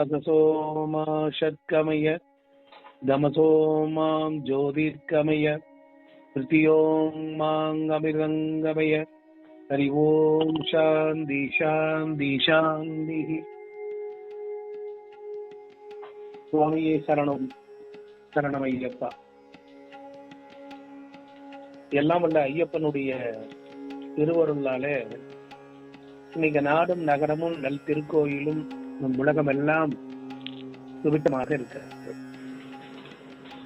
சதசோமா ஷட்கமய தமசோமாம் ஜோதிர்கமய பிருத்தியோம் மாங்கமிரங்கமய ஹரி ஓம் சாந்தி சாந்தி சாந்தி. சுவாமியே சரணம் சரணம் ஐயப்பா எல்லாம் வல்ல ஐயப்பனுடைய திருவருளாலே இன்னைக்கு நாடும் நகரமும் நல் திருக்கோயிலும் நம் உலகம் எல்லாம் சுபிட்டமாக இருக்கிறது.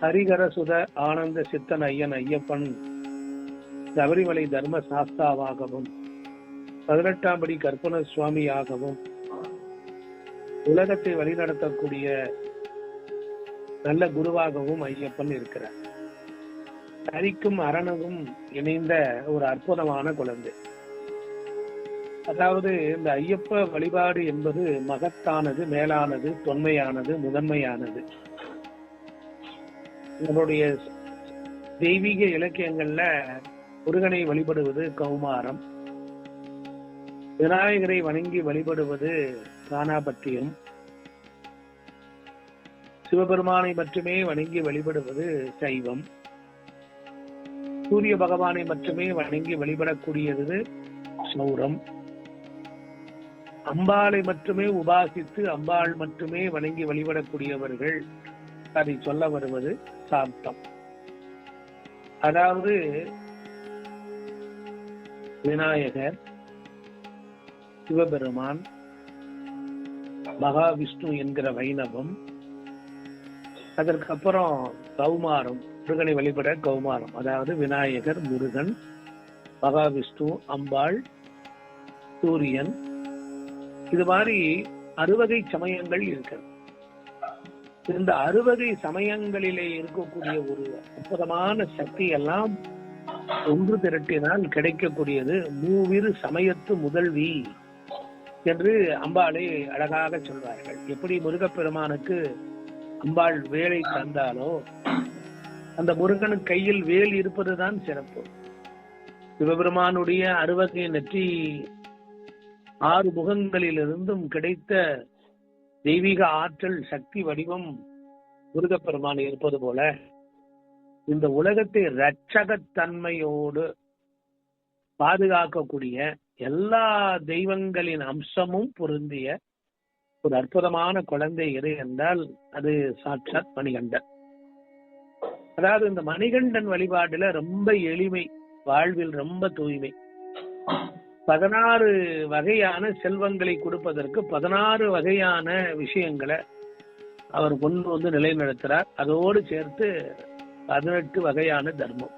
ஹரிகர சுத ஆனந்த சித்தன் ஐயன் ஐயப்பன் சபரிமலை தர்ம சாஸ்தாவாகவும் பதினெட்டாம் படி கற்பன சுவாமியாகவும் உலகத்தை வழிநடத்தக்கூடிய நல்ல குருவாகவும் ஐயப்பன் இருக்கிறார். ஹரிக்கும் அரணகும் இணைந்த ஒரு அற்புதமான குழந்தை. அதாவது இந்த ஐயப்ப வழிபாடு என்பது மகத்தானது மேலானது தொன்மையானது முதன்மையானது. நம்மளுடைய தெய்வீக இலக்கியங்கள்ல முருகனை வழிபடுவது கௌமாரம். விநாயகரை வணங்கி வழிபடுவது கானாபத்தியம் சிவபெருமானை மட்டுமே வணங்கி வழிபடுவது சைவம். சூரிய பகவானை மட்டுமே வணங்கி வழிபடக்கூடியது சௌரம். அம்பாளை மட்டுமே உபாசித்து அம்பாள் மட்டுமே வணங்கி வழிபடக்கூடியவர்கள் அதை சொல்ல வருவது சாந்தம். அதாவது விநாயகர் சிவபெருமான் மகாவிஷ்ணு என்கிற வைணவம் அதற்கப்புறம் கௌமாரம் முருகனை வழிபட கௌமாரம். அதாவது விநாயகர் முருகன் மகாவிஷ்ணு அம்பாள் சூரியன் இது மாதிரி அறுவகை சமயங்கள் இருக்கிறது இந்த அறுவகை சமயங்களிலே இருக்கக்கூடிய ஒரு அற்புதமான சக்தி எல்லாம் ஒன்று திரட்டினால் கிடைக்கக்கூடியது மூவிரு சமயத்து முதல்வி என்று அம்பாளை அழகாக சொல்வார்கள். எப்படி முருகப்பெருமானுக்கு அம்பாள் வேலை தந்தாலோ அந்த முருகன் கையில் வேல் இருப்பதுதான் சிறப்பு. சிவபெருமானுடைய அறுவகை நெற்றி ஆறு முகங்களிலிருந்தும் கிடைத்த தெய்வீக ஆற்றல் சக்தி வடிவம் முருகப்பெருமான் இருப்பது போல இந்த உலகத்தை இரட்சகத்தன்மையோடு பாதுகாக்கக்கூடிய எல்லா தெய்வங்களின் அம்சமும் பொருந்திய ஒரு அற்புதமான குழந்தை எது என்றால் அது சாட்சாத் மணிகண்டன். அதாவது இந்த மணிகண்டன் வழிபாடுல ரொம்ப எளிமை வாழ்வில் ரொம்ப தூய்மை. பதினாறு வகையான செல்வங்களை கொடுப்பதற்கு பதினாறு வகையான விஷயங்களை அவர் கொண்டு வந்து நிலைநிறுத்துறார். அதோடு சேர்த்து பதினெட்டு வகையான தர்மம்.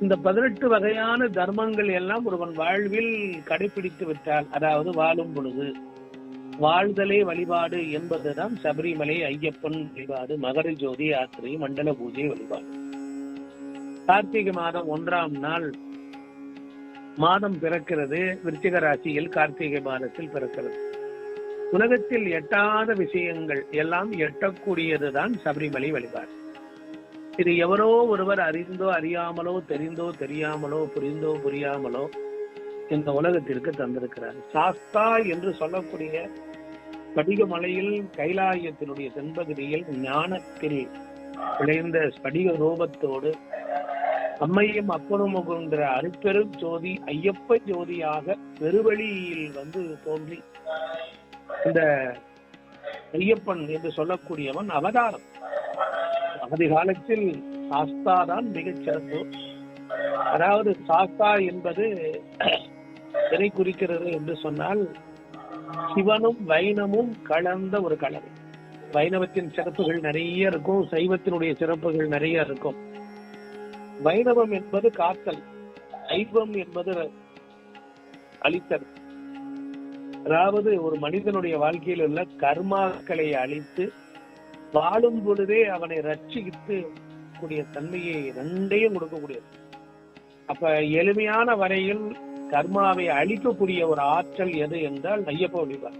இந்த பதினெட்டு வகையான தர்மங்கள் எல்லாம் ஒருவன் வாழ்வில் கடைபிடித்து விட்டால் அதாவது வாழும் பொழுது வாழ்தலே வழிபாடு என்பதுதான் சபரிமலை ஐயப்பன் வழிபாடு மகர ஜோதி யாத்திரை மண்டல பூஜை வழிபாடு. கார்த்திகை மாதம் ஒன்றாம் நாள் மாதம் பிறக்கிறது விருச்சிக ராசியில் கார்த்திகை மாதத்தில் பிறக்கிறது. உலகத்தில் எட்டாத விஷயங்கள் எல்லாம் எட்டக்கூடியதுதான் சபரிமலை வழிபாடு. இது எவரோ ஒருவர் அறிந்தோ அறியாமலோ தெரிந்தோ தெரியாமலோ புரிந்தோ புரியாமலோ இந்த உலகத்திற்கு தந்திருக்கிறார். சாஸ்தா என்று சொல்லக்கூடிய ஸ்படிக மலையில் கைலாயத்தினுடைய தென்பகுதியில் ஞானத்தில் விளைந்த ஸ்படிக ரூபத்தோடு அம்மையும் அப்பனும் என்ற அருப்பெரும் ஜோதி ஐயப்ப ஜோதியாக பெருவழியில் வந்து தோன்றி இந்த ஐயப்பன் என்று சொல்லக்கூடியவன் அவதாரம். ஆதி காலத்தில் சாஸ்தா தான் மிகச் சிறப்பு. அதாவது சாஸ்தா என்பது எதை குறிக்கிறது என்று சொன்னால் சிவனும் வைணமும் கலந்த ஒரு கலவை. வைணவத்தின் சிறப்புகள் நிறைய இருக்கும் சைவத்தினுடைய சிறப்புகள் நிறைய இருக்கும். வைணவம் என்பது காத்தல் ஐவம் என்பது அழித்தல். அதாவது ஒரு மனிதனுடைய வாழ்க்கையில் உள்ள கர்மாக்களை அழித்து வாழும் பொழுதே அவனை ரட்சித்து கூடிய தன்மையை ரெண்டையும் கொடுக்கக்கூடியது. அப்ப எளிமையான வரையில் கர்மாவை அழிக்கக்கூடிய ஒரு ஆற்றல் எது என்றால் ஐயப்ப வழிபாடு.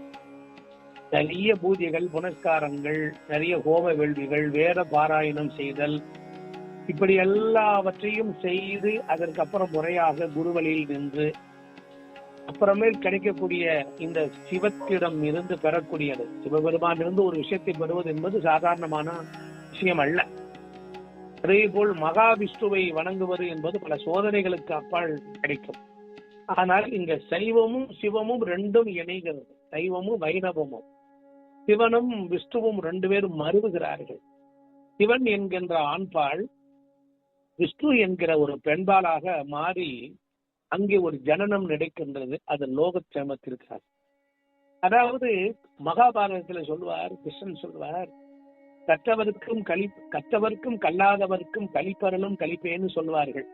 நிறைய பூஜைகள் புனஸ்காரங்கள் நிறைய ஹோம வேள்விகள் வேத பாராயணம் செய்தல் இப்படி எல்லாவற்றையும் செய்து அதற்கப்புறம் முறையாக குருவழியில் நின்று அப்புறமேல் கிடைக்கக்கூடிய இந்த சிவத்திடம் இருந்து பெறக்கூடியது. சிவபெருமான் இருந்து ஒரு விஷயத்தை பெறுவது என்பது சாதாரணமான விஷயம் அல்ல. அதே போல் மகாவிஷ்ணுவை வணங்குவது என்பது பல சோதனைகளுக்கு அப்பால் கிடைக்கும். ஆனால் இங்க சைவமும் சிவமும் ரெண்டும் இணைகிறது. சைவமும் வைணவமும். சிவனும் விஷ்ணுவும் ரெண்டு பேரும் மருவுகிறார்கள். சிவன் என்கின்ற ஆண்பால் விஷ்ணு என்கிற ஒரு பெண்பாலாக மாறி அங்கே ஒரு ஜனனம் நடக்கின்றது அது லோகக்ஷேமத்திற்காக அதாவது மகாபாரதத்துல சொல்வார் கிருஷ்ணன் சொல்வார் கற்றவருக்கும் கலி கற்றவர்க்கும் கல்லாதவர்க்கும் கழிப்பறலும் கழிப்பேன்னு சொல்வார்கள்.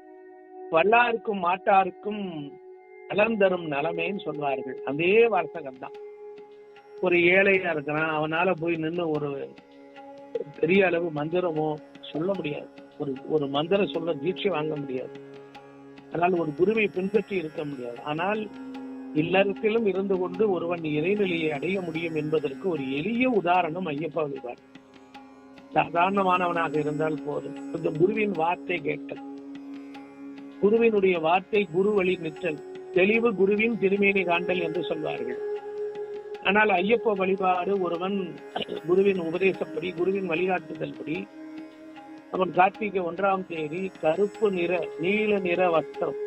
வல்லாருக்கும் மாட்டாருக்கும் நலம் தரும் நலமேன்னு சொல்வார்கள். அதே வார்த்தகம் தான் ஒரு ஏழையா இருக்கிறான் அவனால போய் நின்று ஒரு பெரிய அளவு மந்திரமோ சொல்ல முடியாது. ஒரு ஒரு மந்திர சொல்ல தீட்சை வாங்க முடியாது. ஆனால் ஒரு குருவை பின்பற்றி இருக்க முடியாது. ஆனால் இல்லறத்திலும் இருந்து கொண்டு ஒருவன் இறைநிலையை அடைய முடியும் என்பதற்கு ஒரு எளிய உதாரணம் ஐயப்பா விவார் சாதாரணமானவனாக இருந்தால் போதும். இந்த குருவின் வார்த்தை கேட்டல். குருவினுடைய வார்த்தை குரு வழி நிற்றல் தெளிவு குருவின் திருமேனி காண்டல் என்று சொல்வார்கள். ஆனால் ஐயப்ப வழிபாடு ஒருவன் குருவின் உபதேசப்படி குருவின் வழிகாட்டுதல் படி அவன் கார்த்திகை ஒன்றாம் தேதி கருப்பு நிற நீல நிற வஸ்திரம்.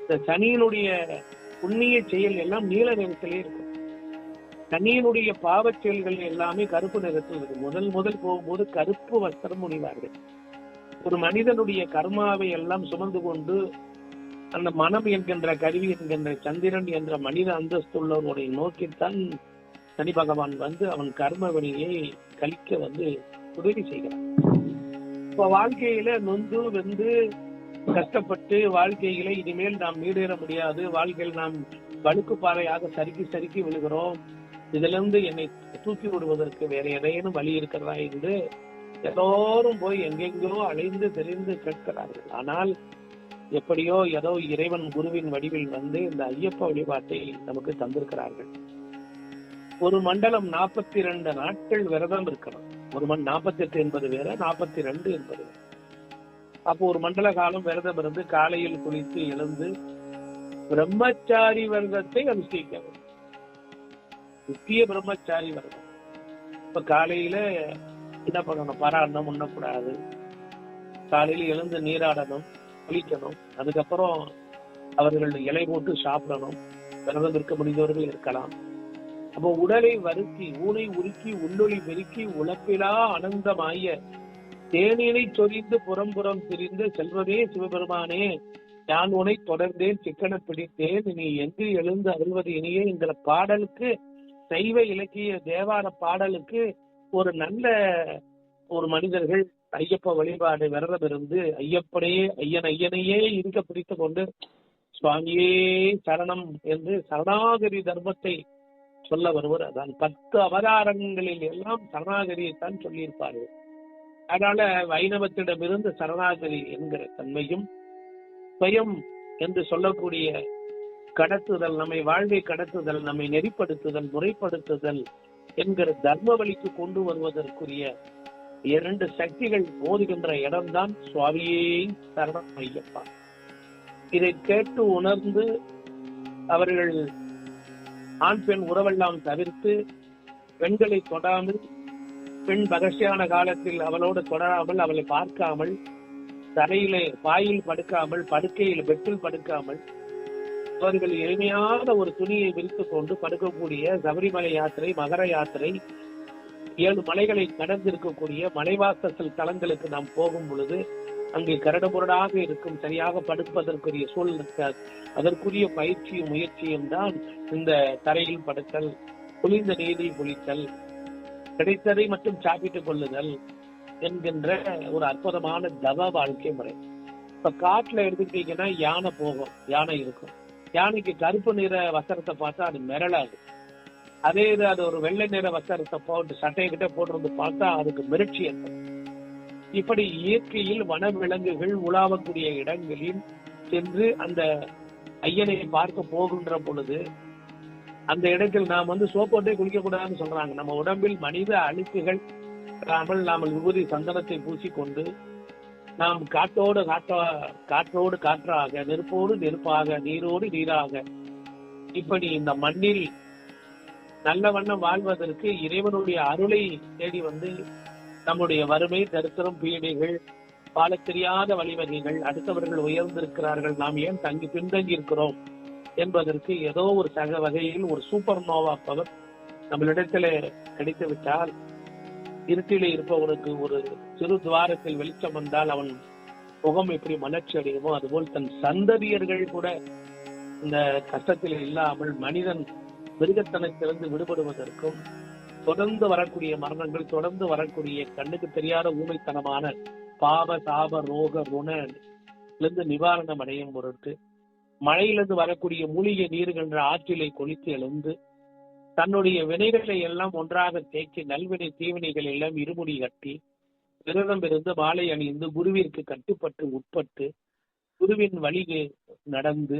இந்த சனியினுடைய புண்ணிய செயல் எல்லாம் நீல நிறத்திலே இருக்கும். சனியினுடைய பாவச் செயல்கள் எல்லாமே கருப்பு நிறத்தில் இருக்கு முதல் முதல் போகும்போது கருப்பு வஸ்திரம் முனிவார்கள். ஒரு மனிதனுடைய கர்மாவை எல்லாம் சுமந்து கொண்டு அந்த மனம் என்கின்ற கருவி என்கின்ற சந்திரன் என்ற மனித அந்தஸ்து உள்ளவனுடைய நோக்கித்தான் சனி பகவான் வந்து அவன் கர்ம வழியை கழிக்க வந்து உதவி செய்கிறான் இப்ப வாழ்க்கையில நொந்து வெந்து கஷ்டப்பட்டு வாழ்க்கையில இனிமேல் நாம் மீடேற முடியாது. வாழ்க்கையில் நாம் வழுக்கு பாறையாக சறுக்கி சறுக்கி விழுகிறோம். இதுல இருந்து என்னை தூக்கி விடுவதற்கு வேற ஏதேனும் வழி இருக்கிறதா என்று எல்லோரும் போய் எங்கெங்கோ அலைந்து தெரிந்து கேட்கிறார்கள். ஆனால் எப்படியோ ஏதோ இறைவன் குருவின் வடிவில் வந்து இந்த ஐயப்ப வழிபாட்டை நமக்கு தந்திருக்கிறார்கள். ஒரு மண்டலம் நாற்பத்தி இரண்டு நாட்கள் விரதம் இருக்கணும் ஒரு மண் நாற்பத்தி எட்டு என்பது வேற நாற்பத்தி ரெண்டு என்பது வேற. அப்போ ஒரு மண்டல காலம் விரதம் இருந்து காலையில் குளித்து எழுந்து பிரம்மச்சாரி விரதத்தை அனுஷ்டிக்க முக்கிய பிரம்மச்சாரி விரதம். இப்ப காலையில என்ன பண்ணணும்? பராண்ணம் உண்ணக்கூடாது காலையில எழுந்து நீராடணும் குளிக்கணும். அதுக்கப்புறம் அவர்கள் இலை போட்டு சாப்பிடணும். விரதம் இருக்க முடிந்தவர்கள் இருக்கலாம். அப்போ உடலை வருத்தி ஊனை உருக்கி உள்ளொளி பெருக்கி உழப்பிலா அனந்தமாய. தேனினை சொரிந்து புறம்புறம் பிரிந்த செல்வமே சிவபெருமானே நான் உனை தொடர்ந்தேன் சிக்கன பிடித்தேன். நீ எங்கு எழுந்து அருள்வது இனியே? என்கிற பாடலுக்கு சைவ இலக்கிய தேவார பாடலுக்கு ஒரு நல்ல ஒரு மனிதர்கள் ஐயப்ப வழிபாடு விரதம் இருந்து ஐயப்பனையே ஐயன் ஐயனையே இருக்க பிடித்து கொண்டு சுவாமியே சரணம் என்று சரணாகரி தர்மத்தை சொல்ல வருவர். அதான் பத்து அவதாரங்களில் எல்லாம் சரணாகரியைத்தான் சொல்லியிருப்பார்கள். அதனால வைணவத்திடமிருந்து சரணாகரி என்கிற தன்மையும் ஸ்வயம் என்று சொல்லக்கூடிய கடத்துதல் நம்மை வாழ்வை கடத்துதல் நம்மை நெறிப்படுத்துதல் முறைப்படுத்துதல் என்கிற தர்ம வழிக்கு கொண்டு வருவதற்குரிய இரண்டு சக்திகள் மோதுகின்ற இடம்தான் சுவாமியே சரணம் ஐயப்பா. இதை கேட்டு உணர்ந்து அவர்கள் ஆண் பெண் உறவெல்லாம் தவிர்த்து பெண்களை தொடாமல் பெண் மகிழ்ச்சியான காலத்தில் அவளோடு தொடராமல் அவளை பார்க்காமல் தரையிலே பாயில் படுக்காமல் படுக்கையில் பெட்டில் படுக்காமல் அவர்கள் எளிமையான ஒரு துணியை விரித்துக் கொண்டு படுக்கக்கூடிய சபரிமலை யாத்திரை மகர யாத்திரை ஏழு மலைகளை கடந்திருக்கக்கூடிய மலைவாசல் தலங்களுக்கு நாம் போகும் பொழுது அங்கே கரடுமுரடாக இருக்கும் சரியாக படுப்பதற்குரிய சூழல் அதற்குரிய பயிற்சியும் முயற்சியும் தான் இந்த தரையில் படுத்தல் குளிர்ந்த நீரில் குளித்தல் கிடைத்ததை மட்டும் சாப்பிட்டுக் கொள்ளுதல் என்கின்ற ஒரு அற்புதமான தவ வாழ்க்கை முறை. இப்ப காட்டுல எடுத்துக்கிட்டீங்கன்னா யானை போகும் யானை இருக்கும். யானைக்கு கருப்பு நிற வசரத்தை பார்த்தா அது மிரளாது. அதே இது அது ஒரு வெள்ளை நிற வஸ்திரத்தை போட்டு சட்டையை கிட்ட போட்டு பார்த்தா அதுக்கு மிரட்சி ஏற்படும். இப்படி இயற்கையில் வனவிலங்குகள் உலாவக்கூடிய இடங்களில் சென்று அந்த ஐயனை பார்க்க போகின்ற பொழுது அந்த இடத்தில் நாம் வந்து சோப்போட்டே குளிக்க கூடாதுன்னு சொல்றாங்க. நம்ம உடம்பில் மனித அழுக்குகள் நாம் விபூதி சந்தனத்தை பூசிக்கொண்டு நாம் காற்றோடு காற்றா காற்றோடு காற்றாக நெருப்போடு நெருப்பாக நீரோடு நீராக இப்படி இந்த மண்ணில் நல்ல வண்ணம் வாழ்வதற்கு இறைவனுடைய அருளை தேடி வந்து நம்முடைய வறுமை தரித்திரம் பீடைகள் பால தெரியாத வழிவகைகள் அடுத்தவர்கள் உயர்ந்திருக்கிறார்கள் நாம் ஏன் தங்கி பின்தங்கி இருக்கிறோம் என்பதற்கு ஏதோ ஒரு சக வகையில் ஒரு சூப்பர் நோவா பவர் நம்மளிடத்துல கிடைத்து விட்டால் இருட்டிலே இருப்பவனுக்கு ஒரு சிறு துவாரத்தில் வெளிச்சம் வந்தால் அவன் முகம் எப்படி மலர்ச்சி அடையுமோ அதுபோல் தன் சந்ததியர்கள் கூட இந்த கஷ்டத்தில் இல்லாமல் மனிதன் மிருகத்தனத்திலிருந்து விடுபடுவதற்கும் தொடர்ந்து வரக்கூடிய மரணங்கள் தொடர்ந்து வரக்கூடிய கண்ணுக்கு தெரியாத ஊமைத்தனமான பாப சாப ரோக ருண நிவாரணம் அடையும் பொருட்டு மழையிலிருந்து வரக்கூடிய மூலிகை நீருகின்ற ஆற்றிலை கொளித்து எழுந்து தன்னுடைய வினைகளை எல்லாம் ஒன்றாக தேக்கி நல்வினை தீவினைகள் எல்லாம் இருமுடி கட்டி விரதம் இருந்து மாலை அணிந்து குருவிற்கு கட்டுப்பட்டு உட்பட்டு குருவின் வழியே நடந்து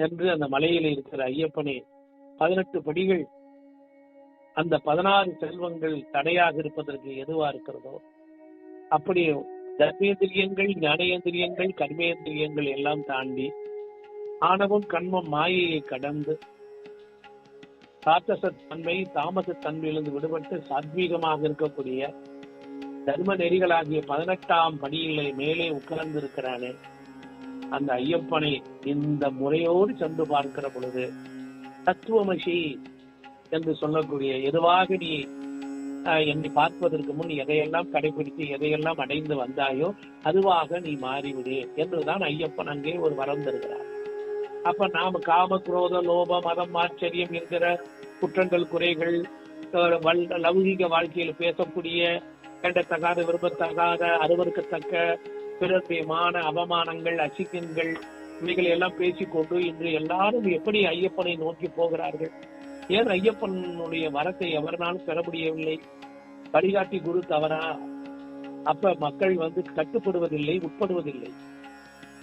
சென்று அந்த மலையில இருக்கிற ஐயப்பனே பதினெட்டு படிகள் அந்த பதினாறு செல்வங்கள் தடையாக இருப்பதற்கு எதுவா இருக்கிறதோ அப்படி தர்மேந்திரியங்கள் ஞானேந்திரியங்கள் கர்மேந்திரியங்கள் எல்லாம் தாண்டி ஆணவம் கண்மம் மாயையை கடந்து சாத்தச தன்மை தாமச தன்மையிலிருந்து விடுபட்டு சாத்வீகமாக இருக்கக்கூடிய தர்ம நெறிகளாகிய பதினெட்டாம் படியிலே மேலே உட்கார்ந்து இருக்கிறானே அந்த ஐயப்பனை இந்த முறையோடு சென்று பார்க்கிற பொழுது தத்துவமசி என்று சொல்லக்கூடிய எதுவாக நீ என்னை பார்ப்பதற்கு முன் எதையெல்லாம் கடைபிடித்து எதையெல்லாம் அடைந்து வந்தாயோ அதுவாக நீ மாறிவிடு என்றுதான் ஐயப்பன் அங்கே ஒரு வரம் தருகிறார். அப்ப நாம காம குரோத லோப மதம் ஆச்சரியம் என்கிற குற்றங்கள் குறைகள் அஹ், லௌகிக வாழ்க்கையில் பேசக்கூடிய கண்டத்தகாத விரும்பத்தகாத அருவருக்கத்தக்க பிறருடைய மான அவமானங்கள் அசிங்கங்கள் இவைகளை எல்லாம் பேசிக்கொண்டு இன்று எல்லாரும் எப்படி ஐயப்பனை நோக்கி போகிறார்கள்? ஏன் ஐயப்பனுடைய வரத்தை எவரனாலும் பெற முடியவில்லை? வழிகாட்டி குரு தவறா? அப்ப மக்கள் வந்து கட்டுப்படுவதில்லை உட்படுவதில்லை.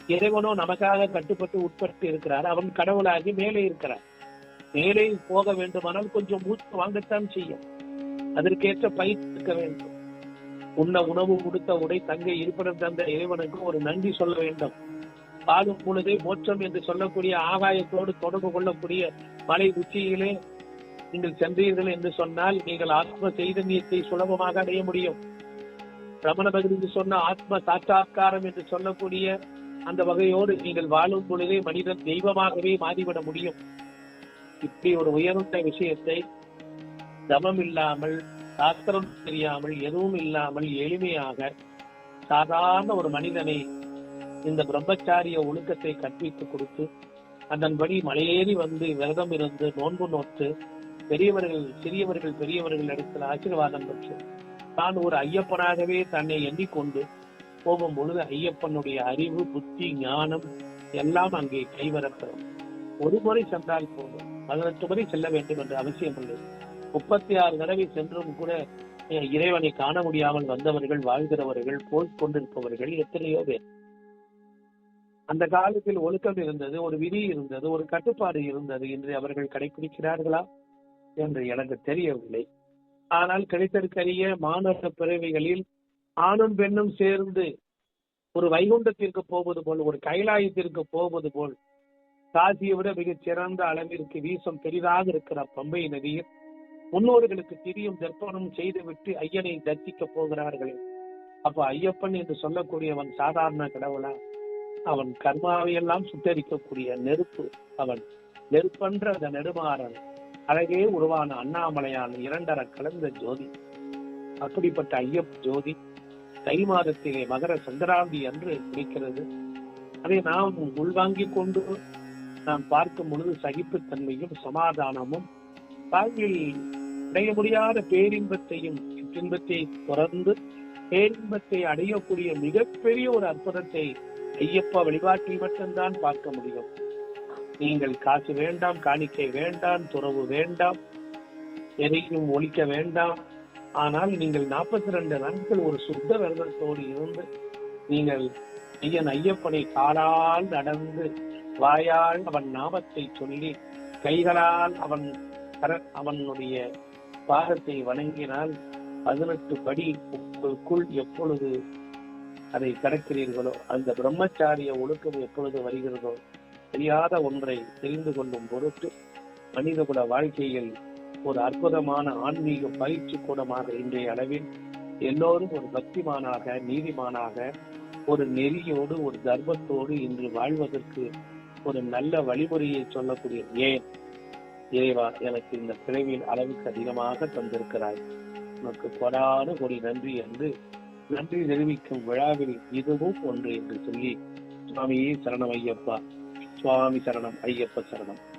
இறைவனோ நமக்காக கட்டுப்பட்டு உட்பட்டு இருக்கிறார். அவன் கடவுளாகி மேலே இருக்கிறார். மேலே போக வேண்டுமானால் கொஞ்சம் மூச்சு வாங்கத்தான் செய்யும். அதற்கேற்ற பயிற்சிக்க இருக்க வேண்டும். உண்ண உணவு கொடுத்த உடை தங்கை இருப்பிடம் தந்த இறைவனுக்கு ஒரு நன்றி சொல்ல வேண்டும். வாழும் பொழுதே மோட்சம் என்று சொல்லக்கூடிய ஆகாயத்தோடு தொடர்பு கொள்ளக்கூடிய மலை உச்சியிலே நீங்கள் சென்றீர்கள் என்று சொன்னால் நீங்கள் ஆத்ம சைதன்யத்தை சுலபமாக அடைய முடியும். ரமண பகவதி சொன்ன ஆத்ம சாட்சாத்காரம் என்று சொல்லக்கூடிய அந்த வகையோடு நீங்கள் வாழும் பொழுதே மனிதன் தெய்வமாகவே மாறிவிட முடியும். இப்படி ஒரு உயர்ந்த விஷயத்தை தமம் இல்லாமல் சாஸ்திரம் தெரியாமல் எதுவும் இல்லாமல் எளிமையாக சாதாரண ஒரு மனிதனை இந்த பிரம்மச்சாரிய ஒழுக்கத்தை கற்பித்து கொடுத்து அதன்படி மலையேறி வந்து விரதம் இருந்து நோன்பு நோட்டு பெரியவர்கள் சிறியவர்கள் பெரியவர்கள் இடத்துல ஆசீர்வாதம் பெற்று தான் ஒரு ஐயப்பனாகவே தன்னை எண்ணிக்கொண்டு போகும் பொழுது ஐயப்பனுடைய அறிவு புத்தி ஞானம் எல்லாம் அங்கே கைவரப்பெறும் ஒரு முறை சென்றால் போதும். பதினெட்டு முறை செல்ல வேண்டும் என்ற அவசியம் இல்லை. முப்பத்தி ஆறு தடவை சென்றும் கூட இறைவனை காண முடியாமல் வந்தவர்கள் வாழ்கிறவர்கள் போய்க் கொண்டிருப்பவர்கள் எத்தனையோ பேர். அந்த காலத்தில் ஒழுக்கம் இருந்தது ஒரு விதி இருந்தது ஒரு கட்டுப்பாடு இருந்தது. என்று அவர்கள் கடைபிடிக்கிறார்களா என்று எனக்கு தெரியவில்லை. ஆனால் கிடைத்தற்கரிய மாணவ பிறவிகளில் ஆணும் பெண்ணும் சேர்ந்து ஒரு வைகுண்டத்திற்கு போவது போல் ஒரு கைலாயத்திற்கு போவது போல் காசியை விட மிகச் சிறந்த அளவிற்கு வீசம் பெரிதாக இருக்கிற பம்பை நதியில் முன்னோர்களுக்கு திரியும் தர்ப்பணம் செய்துவிட்டு ஐயனை தரிசிக்க போகிறார்களே. அப்ப ஐயப்பன் என்று சொல்லக்கூடியவன் சாதாரண கடவுளா? அவன் கர்மாவையெல்லாம் சுத்தரிக்கக்கூடிய சுட்டரிக்கக்கூடிய நெருப்பு அவன். நெருப்பன்ற அந்த நெடுமாறன் அழகே உருவான அண்ணாமலையான் இரண்டர கலந்த ஜோதி. அப்படிப்பட்ட ஐயப் ஜோதி தை மாதத்திலே மகர சங்கராந்தி அன்று இருக்கிறது அதை நாம் உள்வாங்கிக் கொண்டு நாம் பார்க்கும் பொழுது சகிப்புத்தன்மையும் சமாதானமும் வாழ்வில் அடைய முடியாத பேரின்பத்தையும் இப்பின்பத்தை தொடர்ந்து பேரின்பத்தை அடையக்கூடிய மிகப்பெரிய ஒரு அற்புதத்தை ஐயப்பா வழிபாட்டில் மட்டும்தான் பார்க்க முடியும். நீங்கள் காசு வேண்டாம் காணிக்கை வேண்டாம் துறவு வேண்டாம் எதையும் ஒழிக்க வேண்டாம். ஆனால் நீங்கள் நாற்பத்தி ரெண்டு நாட்கள் ஒரு சுத்த விரதத்தோடு இருந்து நீங்கள் ஐயன் ஐயப்பனை காலால் நடந்து வாயால் அவன் நாமத்தை சொல்லி கைகளால் அவன் அவனுடைய பாதத்தை வணங்கினால் பதினெட்டு படி உங்களுக்குள் எப்பொழுது அதை கடக்கிறீர்களோ அந்த பிரம்மச்சாரிய ஒழுக்கம் எப்பொழுது வருகிறதோ தெரியாத ஒன்றை தெரிந்து கொள்ளும் பொருட்டு மனிதகுல வாழ்க்கையில் ஒரு அற்புதமான ஆன்மீக பயிற்சி கூடமாக இன்றைய அளவில் எல்லோரும் ஒரு பக்திமானாக நீதிமானாக ஒரு நெறியோடு ஒரு தர்மத்தோடு இன்று வாழ்வதற்கு ஒரு நல்ல வழிமுறையை சொல்லக்கூடிய ஏன் இறைவா எனக்கு இந்த பிறவியில் அளவுக்கு அதிகமாக தந்திருக்கிறாய். உனக்கு கொடான கொடி நன்றி என்று நன்றி தெரிவிக்கும் விழாவில் இதுவும் ஒன்று என்று சொல்லி சுவாமியே சரணம் ஐயப்பா. சுவாமி சரணம் ஐயப்ப சரணம்.